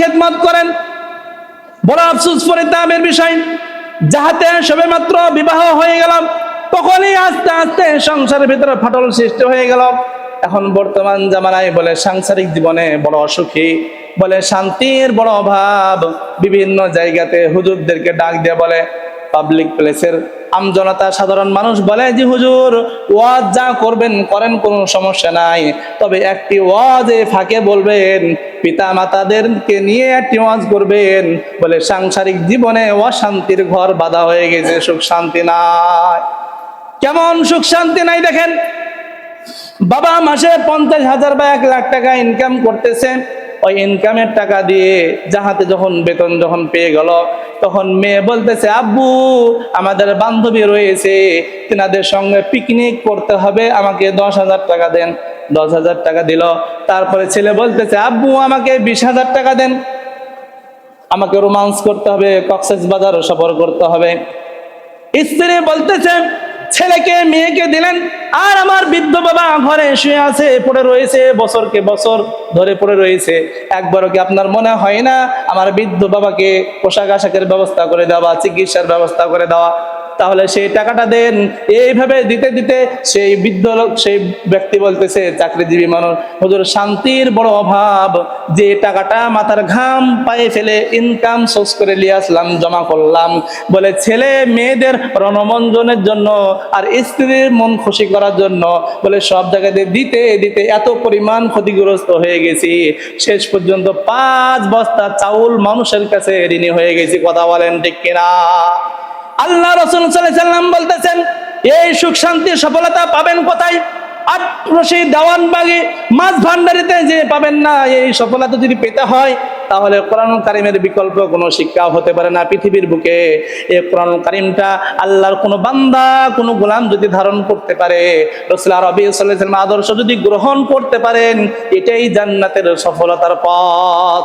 খেদমত করেন। বড় আফসুস পরিতামের বিষয়, যাহাতে সবে মাত্র বিবাহ হয়ে গেলাম, তখনই আস্তে আস্তে সংসারের ভিতরে ফাটল সৃষ্টি হয়ে গেল। এখন বর্তমান জামানায় বলে সাংসারিক জীবনে বড় অসুখী, বলে শান্তির বড় অভাব। বিভিন্ন জায়গাতে হুজুরদেরকে ডাক দিয়ে বলে পাবলিক প্লেসের আমজনতা সাধারণ মানুষ বলে যে, হুজুর, ওয়াজ যা করবেন, করেন, কোনো সমস্যা নাই। তবে একটি ওয়াজে ফাঁকে বলবেন পিতা মাতাদেরকে নিয়ে একটি ওয়াজ করবেন। বলে সাংসারিক জীবনে অশান্তির ঘর বাধা হয়ে গেছে, সুখ শান্তি নাই। কেমন সুখ শান্তি নাই দেখেন? বাবা মাসে পঞ্চাশ হাজার বা এক লাখ টাকা ইনকাম করতেছে। ওই ইনকামের টাকা দিয়ে যাহাতে যখন বেতন যখন পেয়ে গেল, তখন মেয়ে বলতেছে, আব্বু, আমাদের বান্ধবী রয়েছে, তেনাদের সঙ্গে পিকনিক করতে হবে, আমাকে দশ হাজার টাকা দেন। দশ হাজার টাকা দিল। তারপরে ছেলে বলতেছে, আব্বু, আমাকে বিশ হাজার টাকা দেন। আমাকে রোমান্স করতে হবে, কক্সেস বাজার সফর করতে হবে। স্ত্রী বলতেছে ছেলেকে, মেয়েকে দিলেন, আর আমার বৃদ্ধ বাবা ঘরে শুয়ে আছে, পড়ে রয়েছে, বছরকে বছর ধরে পড়ে রয়েছে। একবারও কি আপনার মনে হয় না, আমার বৃদ্ধ বাবাকে পোশাক আশাকের ব্যবস্থা করে দেওয়া, চিকিৎসার ব্যবস্থা করে দেওয়া তাহলে সেই টাকাটা দেন। এইভাবে দিতে দিতে সেই বৃদ্ধ লোক, সেই ব্যক্তি বলতেছে, চাকরিজীবী মানুষ, হুজুর, শান্তির বড় অভাব। যে টাকাটা মাথার ঘাম পায়ে ফেলে ইনকাম সোর্স করে নিয়ে আসলাম, জমা করলাম। বলে, ছেলে মেয়েদের রণমঞ্জনের জন্য আর স্ত্রীর মন খুশি করার জন্য। বলে, সব জায়গাতে দিতে দিতে এত পরিমাণ ক্ষতিগ্রস্ত হয়ে গেছি। শেষ পর্যন্ত পাঁচ বস্তা চাউল মানুষের কাছে ঋণী হয়ে গেছি। কথা বলেন ঠিক কিনা? আল্লাহ রসুল সাল্লাম বলতেছেন, এই সুখ, শান্তি, সফলতা পাবেন কোথায়? বিকল্প শিক্ষা হতে পারে না পৃথিবীর বুকে। কোরআন কারিমটা আল্লাহর কোনো বান্দা, কোনো গোলাম যদি ধারণ করতে পারে আদর্শ যদি গ্রহণ করতে পারেন, এটাই জান্নাতের সফলতার পথ।